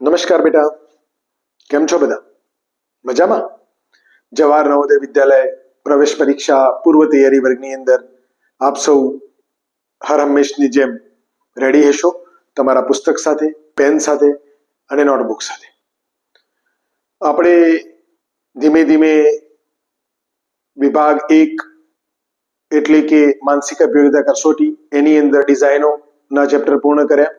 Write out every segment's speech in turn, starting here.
નમસ્કાર બેટા. કેમ છો બધા? મજામાં? જવાહર નવોદય વિદ્યાલય પ્રવેશ પરીક્ષા પૂર્વ તૈયારી વર્ગની અંદર આપ સૌ હર હંમેશની જેમ રેડી હશો તમારા પુસ્તક સાથે પેન સાથે અને નોટબુક સાથે. આપણે ધીમે ધીમે વિભાગ એક એટલે કે માનસિક અભિયોગતા કસોટી એની અંદર ડિઝાઇનોના ચેપ્ટર પૂર્ણ કર્યા.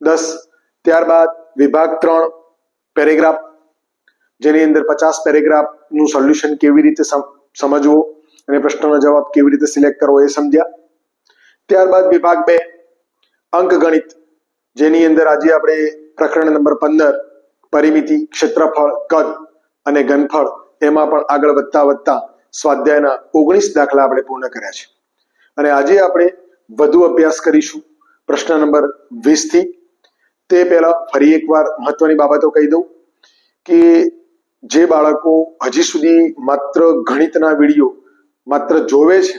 દસ, ત્યારબાદ વિભાગ ત્રણ, પેરેગ્રાફ. જેની અંદર પચાસ પેરેગ્રાફનું સોલ્યુશન કેવી રીતે સમજવો અને પ્રશ્નનો જવાબ કેવી રીતે સિલેક્ટ કરવો એ સમજ્યા. ત્યારબાદ વિભાગ બે અંકગણિત જેની અંદર આજે આપણે પ્રકરણ નંબર પંદર, પરિમિતિ, ક્ષેત્રફળ, કદ અને ઘનફળ એમાં પણ આગળ વધતા વધતા સ્વાધ્યાયના ઓગણીસ દાખલા આપણે પૂર્ણ કર્યા છે. અને આજે આપણે વધુ અભ્યાસ કરીશું. પ્રશ્ન નંબર વીસથી થી તે પહેલા ફરી એકવાર મહત્વની બાબતો કહી દઉં કે જે બાળકો હજી સુધી માત્ર ગણિતના વીડિયો માત્ર જોવે છે,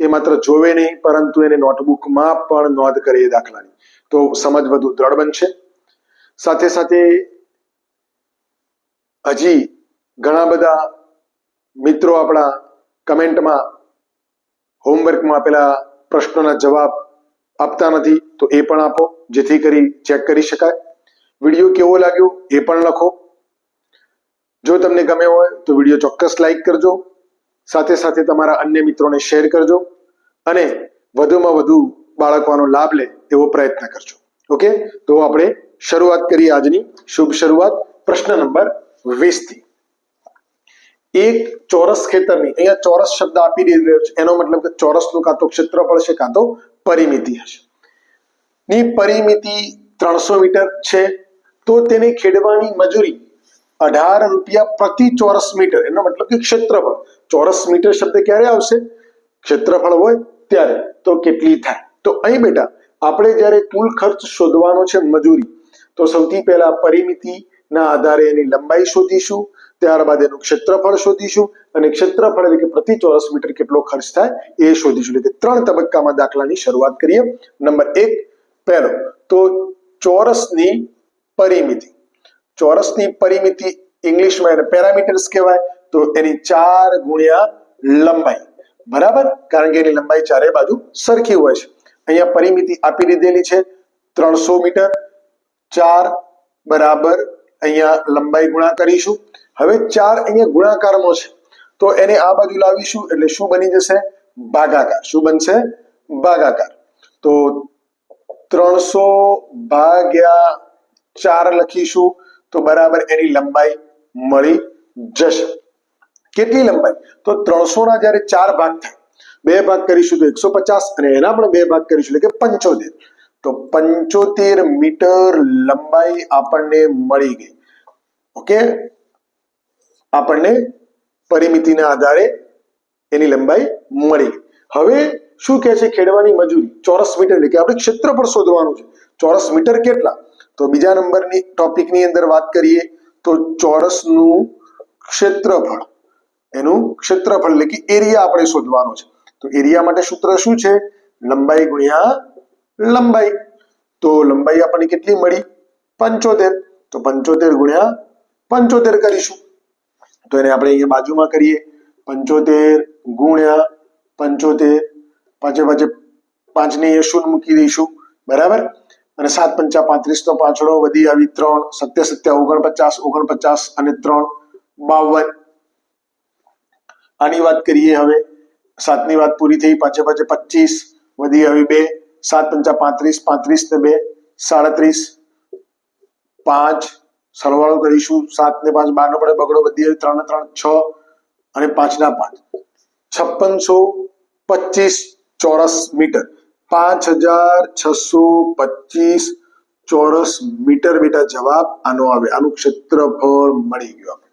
એ માત્ર જોવે નહીં, પરંતુ એને નોટબુકમાં પણ નોંધ કરે એ દાખલાની. તો સમજ વધુ દ્રઢ બનશે. સાથે સાથે હજી ઘણા બધા મિત્રો આપણા કમેન્ટમાં, હોમવર્કમાં આપેલા પ્રશ્નોના જવાબ આપતા નથી. તો એ પણ આપો, જેથી કરી ચેક કરી શકાય. વીડિયો કેવો લાગ્યો એ પણ લખો. જો તમને ગમે હોય તો વીડિયો ચોક્કસ લાઈક કરજો. સાથે સાથે તમારા અન્ય મિત્રોને શેર કરજો. અને વધુમાં વધુ બાળકોનો લાભ લે એવો પ્રયત્ન કરજો. ઓકે તો આપણે શરૂઆત કરીએ આજની શુભ શરૂઆત. પ્રશ્ન નંબર વીસથી. એક ચોરસ ખેતરની, અહીંયા ચોરસ શબ્દ આપી દીધો છે. એનો મતલબ કે ચોરસનું કાં તો ક્ષેત્રફળ છે, કાં તો પરિમિતિ હશે. ની પરિમિતિ ત્રણસો મીટર છે, તો તેને ખેડવાની મજૂરી અઢાર રૂપિયા પ્રતિ ચોરસ મીટર, એનો મતલબ કે ક્ષેત્રફળ. ચોરસ મીટર શબ્દ ક્યારે આવશે? ક્ષેત્રફળ હોય ત્યારે. તો કેટલી થાય? તો અહીં બેટા, આપણે જ્યારે કુલ ખર્ચ શોધવાનો છે મજૂરી, તો સૌથી પહેલા પરિમિતિના આધારે એની લંબાઈ શોધીશું, ત્યારબાદ એનું ક્ષેત્રફળ શોધીશું, અને ક્ષેત્રફળ એટલે કે પ્રતિ ચોરસ મીટર કેટલો ખર્ચ થાય એ શોધીશું. એટલે ત્રણ તબક્કામાં દાખલાની શરૂઆત કરીએ. નંબર એક પહેલો, તો ચોરસની પરિમિતિ. ચોરસની પરિમિતિ ઇંગ્લિશમાં એને પેરામીટર્સ કહેવાય, તો એની ચાર ગુણ્યા લંબાઈ. બરાબર? કારણ કે એની લંબાઈ ચારે બાજુ સરખી હોય છે. અહીંયા પરિમિતિ આપી દીધેલી છે ત્રણસો મીટર. ચાર બરાબર અહીંયા લંબાઈ ગુણા કરીશું. હવે ચાર અહીંયા ગુણાકારમાં છે. તો એને આ બાજુ લાવીશું એટલે શું બની જશે? ભાગાકાર. શું બનશે? ભાગાકાર. તો ત્રણસો ભાગ્યા ચાર લખીશું તો બરાબર એની લંબાઈ મળી જશે. કેટલી લંબાઈ? તો ત્રણસો ના જ્યારે ચાર ભાગ થાય, બે ભાગ કરીશું તો એકસો પચાસ અને એના પણ બે ભાગ કરીશું એટલે કે પંચોતેર. તો પંચોતેર મીટર લંબાઈ આપણને મળી ગઈ. ઓકે? આપણને પરિમિતિના આધારે એની લંબાઈ મળી ગઈ. હવે શું કહે છે ખેડવાની મજૂરી? ચોરસ મીટર એટલે કે આપણે ક્ષેત્રફળ શોધવાનું છે. ચોરસ મીટર કેટલા? તો બીજા નંબરની ટોપિકની અંદર વાત કરીએ તો ચોરસનું ક્ષેત્રફળ. એનું ક્ષેત્રફળ એટલે કે એરિયા આપણે શોધવાનો છે. તો એરિયા માટે સૂત્ર શું છે? લંબાઈ ગુણ્યા લંબાઈ. તો લંબાઈ આપણને કેટલી મળી? પંચોતેર. તો પંચોતેર ગુણ્યા પંચોતેર કરીશું. તો એને આપણે અહીંયા બાજુમાં કરીએ. પંચોતેર ગુણ્યા પંચોતેર, પાંચે પાંચે પાંચને એ શૂન્ય મૂકી દઈશું, બરાબર? અને સાત પંચા પાંત્રીસ નો પાછળો વધી આવી ત્રણ, સત્ય સત્યા ઓગણપચાસ ઓગણપચાસ અને ત્રણ, બાવન. આની વાત કરીએ હવે. સાતની વાત પૂરી થઈ, પાંચે પાંચે પચીસ, વધી આવી બે. સાત પંચા પાંત્રીસ પાંત્રીસ ને બે, સાડત્રીસ. પાંચ, સરવાળો કરીશું. સાત ને પાંચ બાર નો પડે બગડો, વધી આવી ત્રણ ત્રણ, છ અને પાંચ ના પાંચ. છપ્પનસો પચીસ ચોરસ મીટર. પાંચ હજાર છસો પચીસ ચોરસ મીટર બેટા જવાબ આનો આવે. આનું ક્ષેત્રફળ મળી ગયું આપણે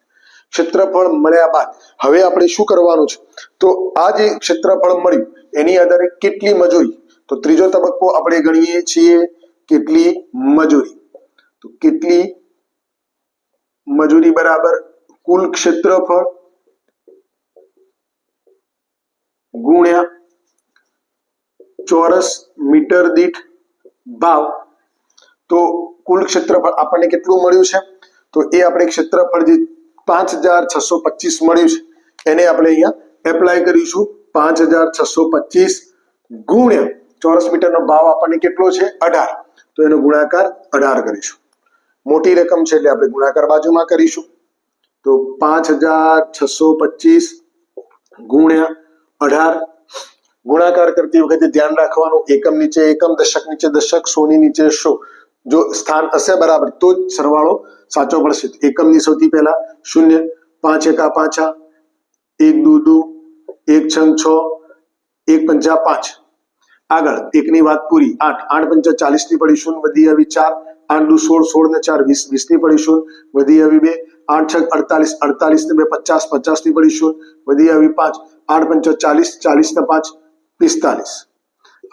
ક્ષેત્રફળ મળ્યા બાદ હવે આપણે શું કરવાનું છે? તો આ જે ક્ષેત્રફળ મળ્યું, એની આધારે કેટલી મજૂરી? તો ત્રીજો તબક્કો આપણે ગણીએ છીએ કેટલી મજૂરી. તો કેટલી મજૂરી બરાબર? કુલ ક્ષેત્રફળ ગુણ્યા ચોરસ મીટર દીઠ ભાવ. તો કુલ ક્ષેત્રફળ આપણને કેટલું મળ્યું છે? તો એ આપણે ક્ષેત્રફળ જે પાંચ હજાર છસો પચીસ મળ્યું છે, એને આપણે અહીંયા એપ્લાય કરીશું. પાંચ હજાર છસો પચીસ ગુણ્યા ચોરસ મીટરનો ભાવ આપણને કેટલો છે? અઢાર. તો એનો ગુણાકાર અઢાર કરીશું. મોટી રકમ છે એટલે આપણે ગુણાકાર બાજુમાં કરીશું. તો પાંચ હજાર છસો પચીસ ગુણ્યા અઢાર. ગુણાકાર કરતી વખતે ધ્યાન રાખવાનું, એકમ નીચે એકમ, દશક નીચે દશક, સોની નીચે સો. જો સ્થાન હશે બરાબર, તો જ સરવાળો સાચો પડશે. એકમની સૌથી પહેલા શૂન્ય, પાંચ એકા પાંચા, એક દુ દુ, એક છંગ છ, એક પંચા પાંચ. આગળ, એકની વાત પૂરી, આઠ. આઠ પંચા ચાલીસની પડી શૂન્ય, વધી આવી ચાર. આઠ દુ સોળ સોળ ને ચાર, વીસ. વીસની પડી શૂન્ય, વધી આવી બે. આઠ છ, અડતાલીસ. અડતાલીસ ને બે, પચાસ. પચાસની પડી શૂન્ય, વધી આવી પાંચ. આઠ પંચો ચાલીસ ચાલીસ ને પાંચ, પિસ્તાલીસ.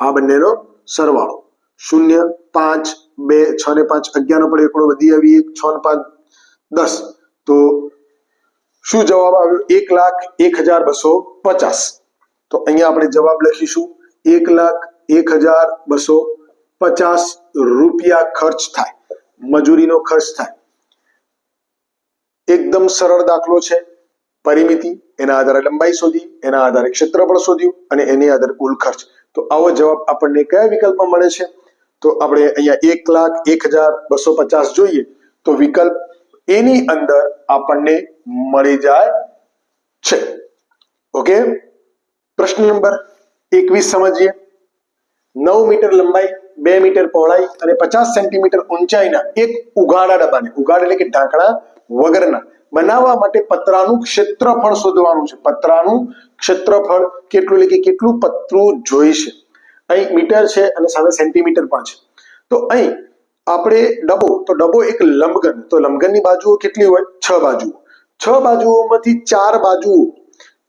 આ બંનેનો સરવાળો. શૂન્ય, પાંચ, બે, છ ને પાંચ અગિયાર નો પડે એકડો વધી આવી એક, છ ને પાંચ, દસ. તો શું જવાબ આવ્યો? એક લાખ એક હજાર બસો પચાસ. તો અહીંયા આપણે જવાબ લખીશું. એક લાખ એક હજાર બસો પચાસ રૂપિયા ખર્ચ થાય. મજૂરીનો ખર્ચ થાય. એકદમ સરળ દાખલો છે. પરિમિતિ એના આધારે લંબાઈ શોધી એના આધારે ક્ષેત્રફળ શોધ્યું અને એની આધારે કુલ ખર્ચ. તો આવો જવાબ આપણને કયા વિકલ્પમાં મળે છે? તો આપણે અહીંયા એક લાખ, એક હજાર, બસો પચાસ જોઈએ, તો વિકલ્પ એની અંદર આપણને મળી જાય છે. ઓકે? પ્રશ્ન નંબર એકવીસ સમજીએ. નવ મીટર લંબાઈ, બે મીટર પહોળાઈ અને પચાસ સેન્ટીમીટર ઊંચાઈના એક ઉઘાડા ડબ્બાને ઉઘાડ એટલે કે ઢાંકણા વગરના. બનાવવા માટે પતરાનું ક્ષેત્રફળ શોધવાનું છે. પતરાનું ક્ષેત્રફળ કેટલું એટલે કે કેટલું પતરું જોઈશે. અહીં મીટર છે અને સામે સેન્ટીમીટર પણ છે. તો અહીં આપણે ડબ્બો, તો ડબ્બો એક લંબગન. તો લંબગનની બાજુઓ કેટલી હોય? છ બાજુઓ. છ બાજુઓમાંથી ચાર બાજુઓ.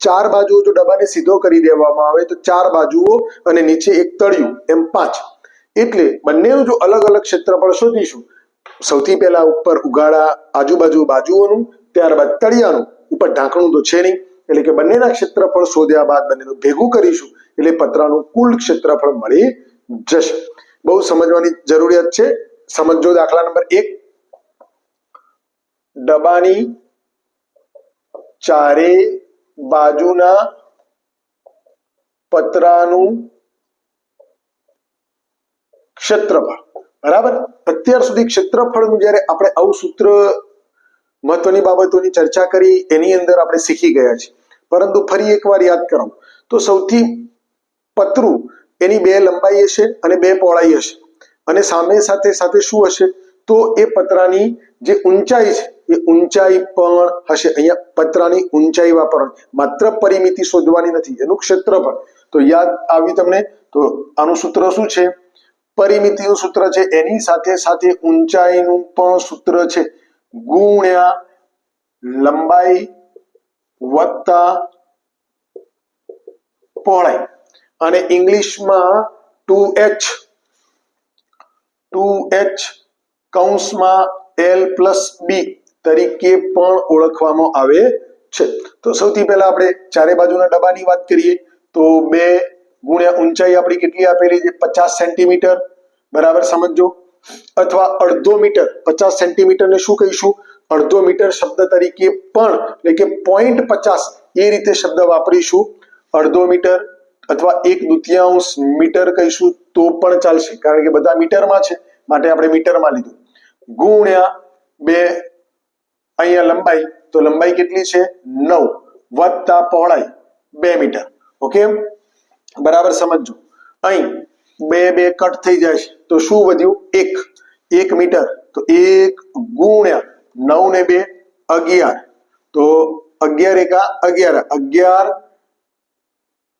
ચાર બાજુઓ જો ડબ્બાને સીધો કરી દેવામાં આવે તો ચાર બાજુઓ અને નીચે એક તળિયું, એમ પાંચ. એટલે બંનેનું જો અલગ અલગ ક્ષેત્રફળ શોધીશું, સૌથી પહેલા ઉપર ઉગાડા આજુબાજુ બાજુઓનું ત્યારબાદ તળિયાનું ઉપર ઢાંકણું તો છે નહીં. એટલે કે બંનેના ક્ષેત્રફળ શોધ્યા બાદ બંનેનું ભેગું કરીશું. એટલે પતરાનું કુલ ક્ષેત્રફળ મળી જશે. બહુ સમજવાની જરૂરિયાત છે. સમજો દાખલા નંબર એક. ડબાની ચારે બાજુના પતરાનું ક્ષેત્રફળ. બરાબર? અત્યાર સુધી ક્ષેત્રફળનું જ્યારે આપણે આવું સૂત્ર મહત્વની બાબતોની ચર્ચા કરી, એની અંદર આપણે શીખી ગયા છીએ. પરંતુ ફરી એકવાર યાદ કરો, તો સૌથી પતરું એની બે લંબાઈ હશે અને બે પહોળાઈ હશે. અને સામે સાથે સાથે શું હશે? તો એ પતરાની જે ઊંચાઈ છે, એ ઊંચાઈ પણ હશે. અહીંયા પતરાની ઊંચાઈ વાપરવાની. માત્ર પરિમિતિ શોધવાની નથી, એનું ક્ષેત્રફળ. તો યાદ આવ્યું તમને? તો આનું સૂત્ર શું છે? પરિમિતિનું સૂત્ર છે, એની સાથે સાથે ઊંચાઈનું પણ સૂત્ર છે. ગુણ્યા, લંબાઈ વત્તા પહોળાઈ અને ઇંગ્લિશમાં ટુ એચ ટુ એચ કૌંસમાં એલ પ્લસ બી તરીકે પણ ઓળખવામાં આવે છે. તો સૌથી પહેલા આપણે ચારે બાજુના ડબ્બાની વાત કરીએ, તો બે ગુણ્યા ઊંચાઈ આપણી કેટલી આપેલી છે? પચાસ સેન્ટીમીટર. બરાબર સમજો અથવા અડધો મીટર, પચાસ સેન્ટીમીટરને શું કહીશું? અડધો મીટર શબ્દ તરીકે પણ, એટલે કે પોઈન્ટ પચાસ એ રીતે શબ્દ વાપરીશું. અડધો મીટર અથવા એક દુતિયાંશ મીટર કહીશું તો પણ ચાલશે, કારણ કે બધા મીટરમાં છે, માટે આપણે મીટરમાં લીધું. ગુણ્યા બે અહીંયા લંબાઈ, તો લંબાઈ કેટલી છે? નવ વત્તા પહોળાઈ બે મીટર. ઓકે? બરાબર સમજો અહીં બે બે કટ થઈ જાય છે. તો શું વધ્યું? એક. એક મીટર. તો એક ગુણ્યા નવ ને બે અગિયાર. તો અગિયાર એકા અગિયાર. અગિયાર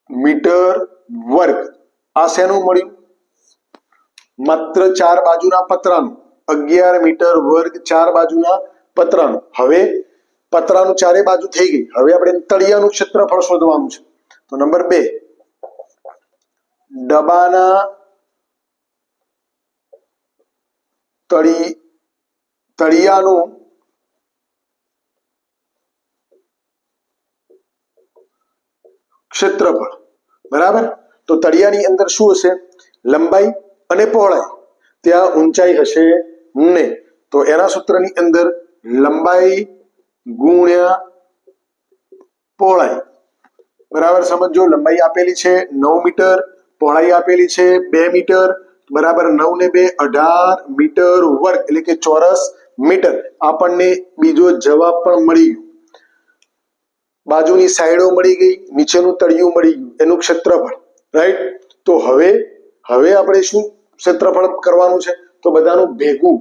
મીટર વર્ગ. આ શેનું મળ્યું? માત્ર ચાર બાજુના પતરાનું. અગિયાર મીટર વર્ગ ચાર બાજુના પતરાનું. હવે પતરાનું ચારે બાજુ થઈ ગઈ. હવે આપણે તળિયાનું ક્ષેત્રફળ શોધવાનું છે. તો નંબર બે. ડબ્બાના તળી, તળિયાનું ક્ષેત્રફળ. બરાબર? તો તળિયાની અંદર શું હશે? લંબાઈ અને પહોળાઈ. ત્યાં ઊંચાઈ હશે નહીં તો એના સૂત્રની અંદર લંબાઈ ગુણ્યા પહોળાઈ. બરાબર? સમજો, લંબાઈ આપેલી છે નવ મીટર. પહોળાઈ આપેલી છે બે મીટર, બરાબર નવ ને બે, અઢાર મીટર વર્ગ, એટલે કે ચોરસ મીટર. આપણને બીજો જવાબ પણ મળી ગયો. બાજુની સાઈડો મળી ગઈ, નીચેનું તળિયું મળી ગયું, એનું ક્ષેત્રફળ રાઈટ તો હવે હવે આપણે શું ક્ષેત્રફળ કરવાનું છે? તો બધાનું ભેગું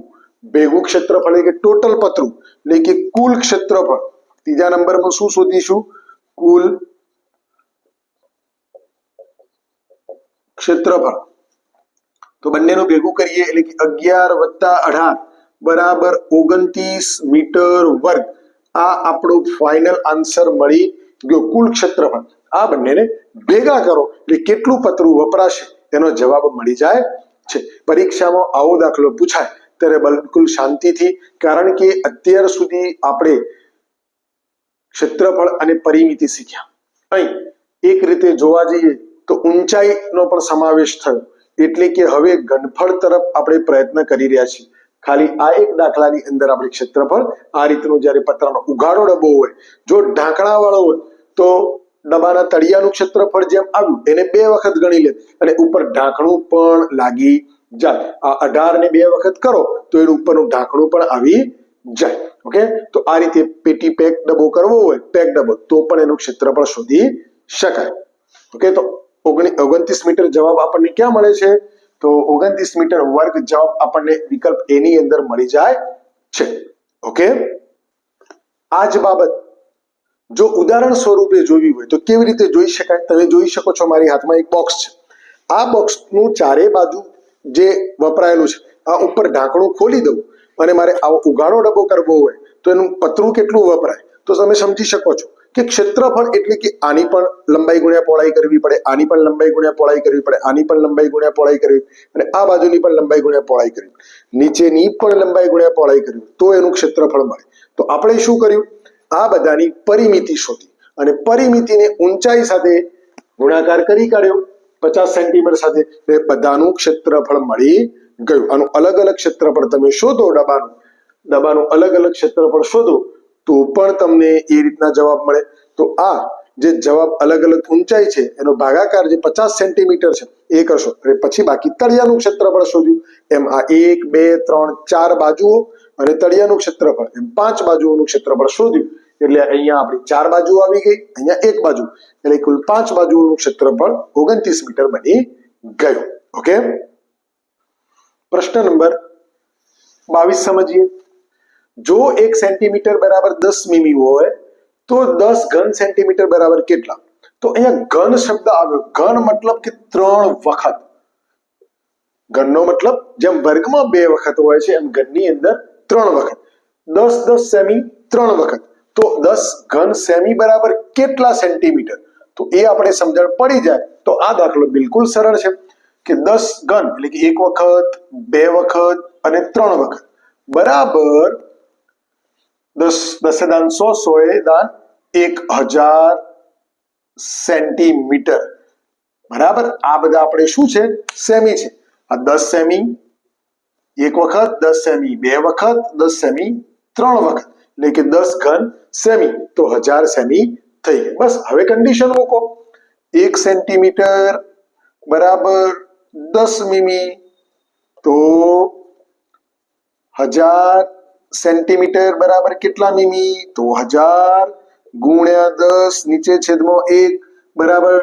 ભેગું ક્ષેત્રફળ, એટલે કે ટોટલ પતરું, એટલે કે કુલ ક્ષેત્રફળ. ત્રીજા નંબરમાં શું શોધીશું? કુલ ક્ષેત્રફળ. તો બંનેનું ભેગું કરીએ એટલે કે અગિયાર વત્તા અઢાર બરાબર ઓગણત્રીસ મીટર વર્ગ. આ આપણો ફાઇનલ આન્સર મળી ગયો. કુલ ક્ષેત્રફળ. આ બંનેને ભેગા કરો. એટલે કેટલું પતરું વપરાશે? એનો જવાબ મળી જાય છે. પરીક્ષામાં આવો દાખલો પૂછાય. ત્યારે બિલકુલ શાંતિથી, કારણ કે અત્યાર સુધી આપણે ક્ષેત્રફળ અને પરિમિતિ શીખ્યા. અહીં એક રીતે જોવા જઈએ તો ઊંચાઈનો પણ સમાવેશ થયો. એટલે કે હવે ઘનફળ તરફ આપણે પ્રયત્ન કરી રહ્યા છીએ. ખાલી આ એક દાખલાની અંદર આપણે ક્ષેત્રફળ આ રીતનું જ્યારે પતરાનો ઉઘાડો ડબ્બો હોય, જો ઢાંકણા વાળો હોય, તો ડબ્બાના તળિયાનું ક્ષેત્રફળ જેમ આવ્યું, એને બે વખત ગણી લે અને ઉપર ઢાંકણું પણ લાગી જાય. આ અઢાર ને બે વખત કરો, તો એનું ઉપરનું ઢાંકણું પણ આવી જાય. ઓકે? તો આ રીતે પેટી પેક ડબ્બો કરવો હોય, પેક ડબ્બો, તો પણ એનું ક્ષેત્રફળ શોધી શકાય. ઓકે? તો ઓગણત્રીસ મીટર જવાબ આપણને ક્યાં મળે છે? તો ઓગણત્રીસ મીટર વર્ગ જવાબ આપણને વિકલ્પ એની અંદર મળી જાય છે. ઓકે આ જ બાબત જો ઉદાહરણ સ્વરૂપે જોવી હોય તો કેવી રીતે જોઈ શકાય? તમે જોઈ શકો છો મારી હાથમાં એક બોક્સ છે. આ બોક્સનું ચારે બાજુ જે વપરાયેલું છે, આ ઉપર ઢાંકણું ખોલી દઉં અને મારે આવો ઉઘાડો ડબ્બો કરવો હોય તો એનું પતરું કેટલું વપરાય? તો તમે સમજી શકો છો. કે ક્ષેત્રફળ એટલે કે આની પણ લંબાઈ ગુણ્યા પહોળાઈ કરવી પડે, આની પણ લંબાઈ ગુણ્યા પહોળાઈ કરવી પડે, આની પણ લંબાઈ ગુણ્યા પહોળાઈ કરવી અને આ બાજુની પણ લંબાઈ ગુણ્યા પહોળાઈ કરવી નીચેની પણ લંબાઈ ગુણ્યા પહોળાઈ કરવી તો એનું ક્ષેત્રફળ મળે. તો આપણે શું કર્યું? આ બધાની પરિમિતિ શોધી અને પરિમિતિને ઊંચાઈ સાથે ગુણાકાર કરી કાઢ્યો, પચાસ સેન્ટીમીટર સાથે એ બધાનું ક્ષેત્રફળ મળી ગયું. આનું અલગ અલગ ક્ષેત્રફળ તમે શોધો ડબાનું ડબાનું અલગ અલગ ક્ષેત્રફળ શોધો તો પણ તમને એ રીતના જવાબ મળે. તો આ જે જવાબ અલગ અલગ ઊંચાઈ છે, એનો ભાગાકાર જે પચાસ સેન્ટીમીટર છે, એ કરશો. અને પછી બાકી તળિયાનું ક્ષેત્રફળ શોધ્યું. એમ આ એક, બે, ત્રણ, ચાર બાજુઓ અને તળિયાનું ક્ષેત્રફળ. એમ પાંચ બાજુઓનું ક્ષેત્રફળ શોધ્યું. એટલે અહીંયા આપણી ચાર બાજુ આવી ગઈ, અહીંયા એક બાજુ. એટલે કુલ પાંચ બાજુઓનું ક્ષેત્રફળ ઓગણત્રીસ મીટર બની ગયું. ઓકે? પ્રશ્ન નંબર બાવીસ સમજીએ. જો એક સેન્ટીમીટર બરાબર દસ મીમી હોય, તો દસ ઘન સેન્ટીમીટર બરાબર કેટલા? તો અહીંયા ઘન શબ્દ આવ્યો. ઘન મતલબ કે ત્રણ વખત. ઘનનો મતલબ જેમ વર્ગમાં બે વખત હોય છે, એમ ઘનની અંદર ત્રણ વખત. દસ દસ સેમી ત્રણ વખત. તો દસ ઘન સેમી બરાબર કેટલા સેન્ટીમીટર? તો એ આપણે સમજણ પડી જાય. તો આ દાખલો બિલકુલ સરળ છે કે દસ ઘન, એટલે કે એક વખત, બે વખત અને ત્રણ વખત. બરાબર દસ દસે દાન સો સો એ દાન એક હજાર સેન્ટીમીટર બરાબર? આ બધા આપણે શું છે? સેમી છે. આ દસ સેમી, એક વખત દસ સેમી, બે વખત દસ સેમી, ત્રણ વખત. એટલે કે દસ ઘન સેમી. તો હજાર સેમી થઈ ગઈ. બસ, હવે કન્ડિશન મૂકો. એક સેન્ટીમીટર બરાબર દસ મીમી. તો હજાર સેન્ટીમીટર બરાબર કેટલા મીમી તો હજાર ગુણ્યા દસ નીચે છેદમાં એક બરાબર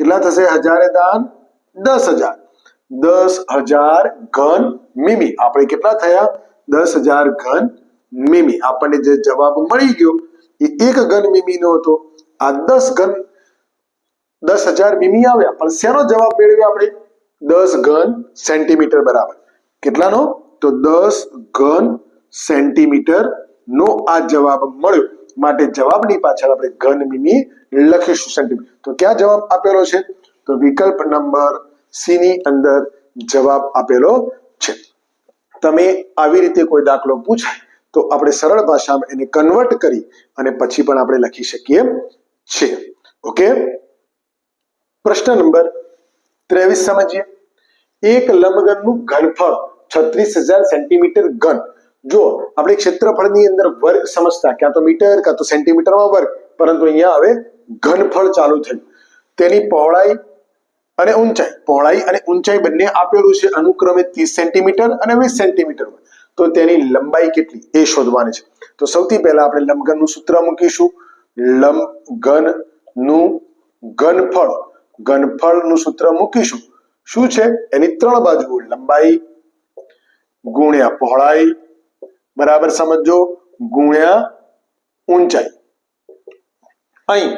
કેટલા થશે હજારે દાન દસ હજાર દસ હજાર ઘન મીમી આપણે કેટલા થયા દસ હજાર ઘન મીમી આપણને જે જવાબ મળી ગયો એ એક ઘન મીમીનો હતો આ દસ ઘન દસ હજાર મીમી આવ્યા પણ શેનો જવાબ મેળવ્યો આપણે? દસ ઘન સેન્ટીમીટર બરાબર. કેટલાનો? તો દસ ઘન સેન્ટીમીટર નો આ જવાબ મળ્યો. માટે જવાબની પાછળ આપણે ઘન મીમી લખીશું સેન્ટીમીટર. તો ક્યાં જવાબ આપેલો છે? તો વિકલ્પ નંબર સી ની અંદર જવાબ આપેલો છે. તમે આવી રીતે કોઈ દાખલો પૂછાય, તો આપણે સરળ ભાષામાં એને કન્વર્ટ કરી અને પછી પણ આપણે લખી શકીએ છીએ. ઓકે? પ્રશ્ન નંબર ત્રેવીસ સમજીએ. એક લંબગનનું ઘનફળ છત્રીસ હજાર સેન્ટીમીટર ઘન જો આપણે ક્ષેત્રફળની અંદર વર્ગ સમજતા, ક્યાં તો મીટર કાં તો સેન્ટીમીટરમાં વર્ગ, પરંતુ અહીંયા હવે ઘનફળ ચાલુ થયું. તેની પહોળાઈ અને ઊંચાઈ, પહોળાઈ અને ઊંચાઈ બંને આપેલું છે અનુક્રમે ત્રીસ સેન્ટીમીટર અને વીસ સેન્ટીમીટર તો તેની લંબાઈ કેટલી? એ શોધવાની છે. તો સૌથી પહેલા આપણે લંબઘનનું સૂત્ર મૂકીશું. લંબઘનનું ઘનફળ. ઘનફળનું સૂત્ર મૂકીશું. શું છે? એની ત્રણ બાજુઓ, લંબાઈ, ગુણ્યા પહોળાઈ બરાબર સમજો ગુણ્યા ઊંચાઈ. અહીં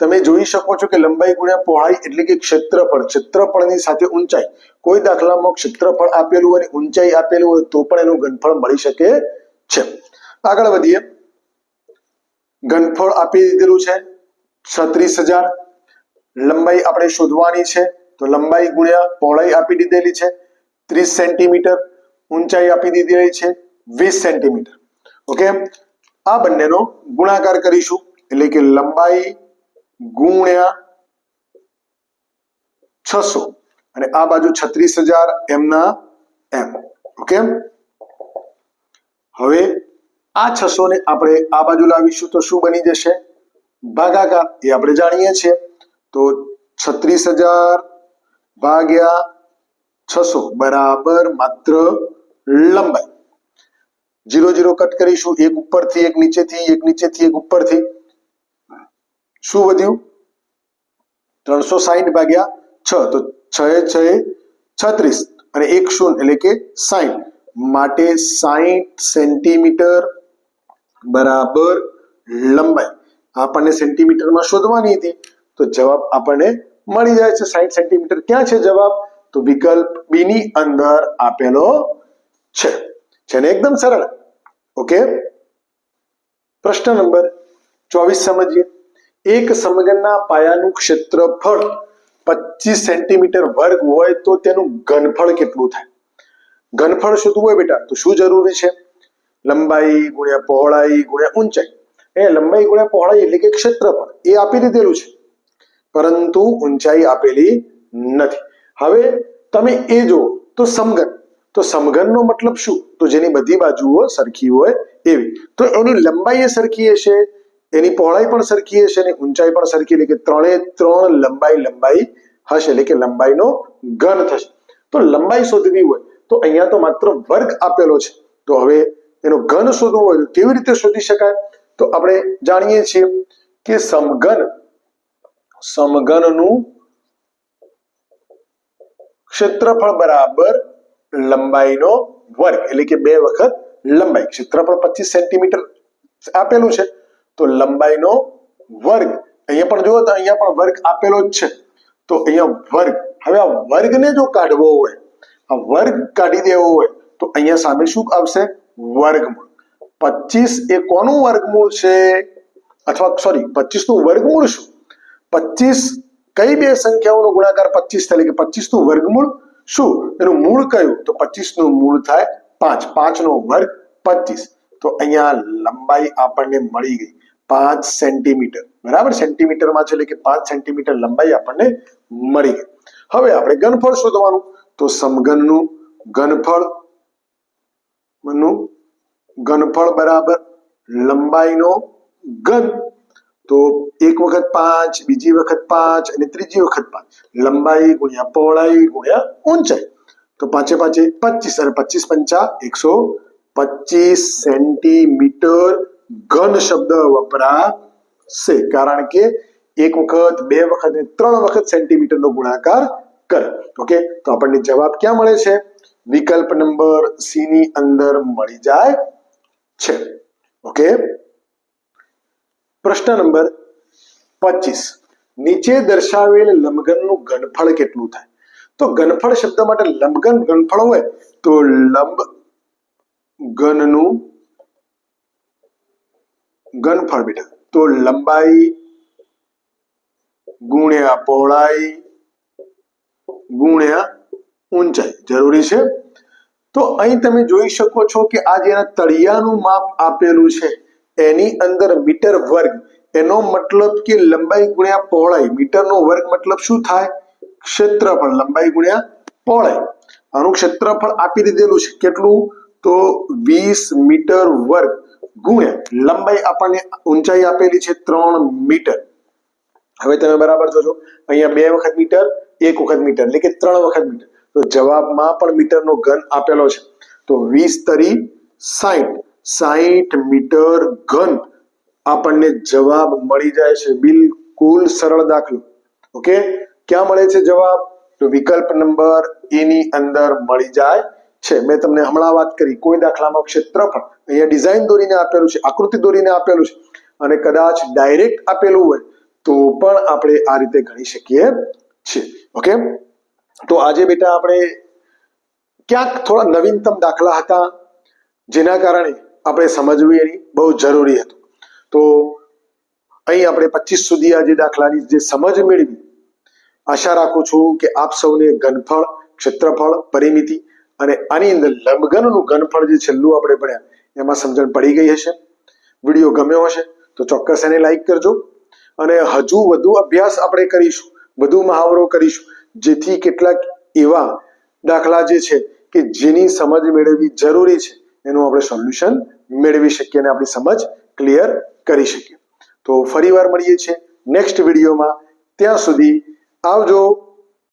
તમે જોઈ શકો છો કે લંબાઈ ગુણ્યા પહોળાઈ એટલે કે ક્ષેત્રફળ. ક્ષેત્રફળની સાથે ઊંચાઈ. કોઈ દાખલામાં ક્ષેત્રફળ આપેલું અને ઊંચાઈ આપેલું હોય તો પણ એનું ઘનફળ મળી શકે છે. આગળ વધીએ. ઘનફળ આપી દીધેલું છે. છત્રીસ હજાર. લંબાઈ આપણે શોધવાની છે. તો લંબાઈ ગુણ્યા પહોળાઈ આપી દીધેલી છે. ત્રીસ સેન્ટીમીટર. ઊંચાઈ આપી દીધેલી છે. વીસ સેન્ટીમીટર. ઓકે? આ બંનેનો ગુણાકાર કરીશું. એટલે કે લંબાઈ ગુણ્યા છસો. અને આ બાજુ છત્રીસ હજાર એમના એમ. ઓકે? હવે આ છસો ને આપણે આ બાજુ લાવીશું તો શું બની જશે? ભાગાકાર. એ આપણે જાણીએ છીએ. તો છત્રીસ હજાર ભાગ્યા છસો બરાબર માત્ર લંબાઈ. જીરો જીરો કટ કરીશું, એક ઉપરથી, એક નીચેથી એક નીચેથી, એક ઉપરથી. શું વધ્યું? ત્રણસો સાહીઠ ભાગ્યા છ, તો છ એ છ એ છત્રીસ. અને એક શૂન્ય, એટલે કે સાહીઠ માટે સાહીઠ સેન્ટીમીટર બરાબર લંબાઈ. આપણને સેન્ટીમીટરમાં શોધવાની હતી, તો જવાબ આપણને મળી જાય છે. સાહીઠ સેન્ટીમીટર ક્યાં છે જવાબ? તો વિકલ્પ બી ની અંદર આપેલો છે. છે ને એકદમ સરળ ઓકે? પ્રશ્ન નંબર ચોવીસ સમજીએ. એક સમઘનના પાયાનું ક્ષેત્રફળ પચીસ સેન્ટીમીટર વર્ગ હોય તો તેનું ઘનફળ કેટલું થાય? ઘનફળ શોધવું હોય બેટા, તો શું જરૂરી છે? લંબાઈ ગુણ્યા પહોળાઈ ગુણ્યા ઊંચાઈ. એ લંબાઈ ગુણ્યા પહોળાઈ એટલે કે ક્ષેત્રફળ, એ આપી દીધેલું છે. પરંતુ ઊંચાઈ આપેલી નથી. હવે તમે એ જો તો સમઘન તો સમઘનનો મતલબ શું? તો જેની બધી બાજુઓ સરખી હોય એવી. તો એની લંબાઈ એ સરખી હશે, એની પહોળાઈ પણ સરખી હશે અને ઊંચાઈ પણ સરખી, એટલે કે ત્રણે ત્રણ લંબાઈ લંબાઈ હશે, એટલે કે લંબાઈનો ઘન થશે. તો લંબાઈ શોધવી હોય, તો અહીંયા તો માત્ર વર્ગ આપેલો છે. તો હવે એનો ઘન શોધવો હોય તો કેવી રીતે શોધી શકાય? તો આપણે જાણીએ છીએ કે સમઘન, સમઘનનું ક્ષેત્રફળ બરાબર લંબાઈનો વર્ગ, એટલે કે બે વખત લંબાઈ. ક્ષેત્રફળ પચીસ સેન્ટીમીટર આપેલું છે. તો લંબાઈનો વર્ગ. અહીંયા પણ જુઓ તો અહીંયા પણ વર્ગ આપેલો જ છે. તો અહીંયા વર્ગ. હવે આ વર્ગને જો કાઢવો હોય, આ વર્ગ કાઢી દેવો હોય, તો અહીંયા સામે શું આવશે? વર્ગમૂળ. પચીસ એ કોનું વર્ગમૂળ છે? અથવા સોરી પચીસનું વર્ગમૂળ શું? પચીસ કઈ બે સંખ્યાઓનો ગુણાકાર પચીસ થાય? એટલે કે પચીસનું વર્ગમૂળ શું? એનું મૂળ કયું? તો પચીસનું મૂળ થાય પાંચ. પાંચ નો વર્ગ પચીસ. તો અહીંયા લંબાઈ આપણને મળી ગઈ પાંચ સેન્ટીમીટર. બરાબર? સેન્ટીમીટરમાં છે એટલે કે પાંચ સેન્ટીમીટર લંબાઈ આપણને મળી ગઈ. હવે આપણે ઘનફળ શોધવાનું. તો સમઘનનું ઘનફળ, નું ઘનફળ બરાબર લંબાઈનો ઘન. તો એક વખત પાંચ, બીજી વખત પાંચ અને ત્રીજી વખત પાંચ. લંબાઈ ગુણ્યા પહોળાઈ ગુણ્યા ઊંચાઈ. તો પાંચે પાંચે પચીસ અને પચીસ પંચા એકસો પચીસ સેન્ટીમીટર ઘન શબ્દ વપરાશે. કારણ કે એક વખત, બે વખત અને ત્રણ વખત સેન્ટીમીટરનો ગુણાકાર કરે. ઓકે? તો આપણને જવાબ ક્યાં મળે છે? વિકલ્પ નંબર સી ની અંદર મળી જાય છે. ઓકે? પ્રશ્ન નંબર પચીસ. નીચે દર્શાવેલ લંબઘનનું ઘનફળ કેટલું થાય? તો ઘનફળ શબ્દ માટે લંબઘન ઘનફળ હોય તો લંબ ઘનનું ઘનફળ બેટા. તો લંબાઈ ગુણ્યા પહોળાઈ ગુણ્યા ઊંચાઈ. જરૂરી છે? તો અહીં તમે જોઈ શકો છો કે આ જેના તળિયાનું માપ આપેલું છે એની અંદર મીટર વર્ગ. એનો મતલબ કે લંબાઈ ગુણ્યા પહોળાઈ. મીટરનો વર્ગ મતલબ શું થાય? ક્ષેત્રફળ. લંબાઈ ગુણ્યા પહોળાઈ. આનું ક્ષેત્રફળ આપી દીધેલું છે. કેટલું? તો વીસ મીટર વર્ગ ગુણ્યા. લંબાઈ આપણને ઊંચાઈ આપેલી છે ત્રણ મીટર. હવે તમે બરાબર જોજો. અહીંયા બે વખત મીટર, એક વખત મીટર, એટલે કે ત્રણ વખત મીટર. તો જવાબમાં પણ મીટરનો ઘન આપેલો છે. તો વીસ તરી સાઠ સાઠ મીટર ઘન આપણને જવાબ મળી જાય છે. બિલકુલ સરળ દાખલો. ઓકે? ક્યાં મળે છે જવાબ? તો વિકલ્પ નંબર એની અંદર મળી જાય છે. મેં તમને હમણાં વાત કરી, કોઈ દાખલામાં ક્ષેત્રફળ. અહીંયા ડિઝાઇન દોરીને આપેલું છે, આકૃતિ દોરીને આપેલું છે. અને કદાચ ડાયરેક્ટ આપેલું હોય, તો પણ આપણે આ રીતે ગણી શકીએ છીએ. ઓકે? તો આજે બેટા આપણે ક્યાંક થોડા નવીનતમ દાખલા હતા, જેના કારણે આપણે સમજવી એની બહુ જરૂરી હતું. તો અહીં આપણે પચીસ સુધી આજે દાખલાની જે સમજ મેળવી, આશા રાખું છું કે આપ સૌને ઘનફળ, ક્ષેત્રફળ, પરિમિતિ અને આની અંદર લંબઘનનું ઘનફળ જે છેલ્લું આપણે ભણ્યા, એમાં સમજણ પડી ગઈ હશે. વીડિયો ગમ્યો હશે તો ચોક્કસ એને લાઈક કરજો અને હજુ વધુ અભ્યાસ આપણે કરીશું, વધુ મહાવરો કરીશું, જેથી કેટલાક એવા દાખલા જે છે કે જેની સમજ મેળવવી જરૂરી છે. એનું આપણે સોલ્યુશન મેળવી શકીએ અને આપણી સમજ ક્લિયર કરી શકીએ. તો ફરીવાર મળીએ છીએ નેક્સ્ટ વિડીયોમાં ત્યાં સુધી આવજો.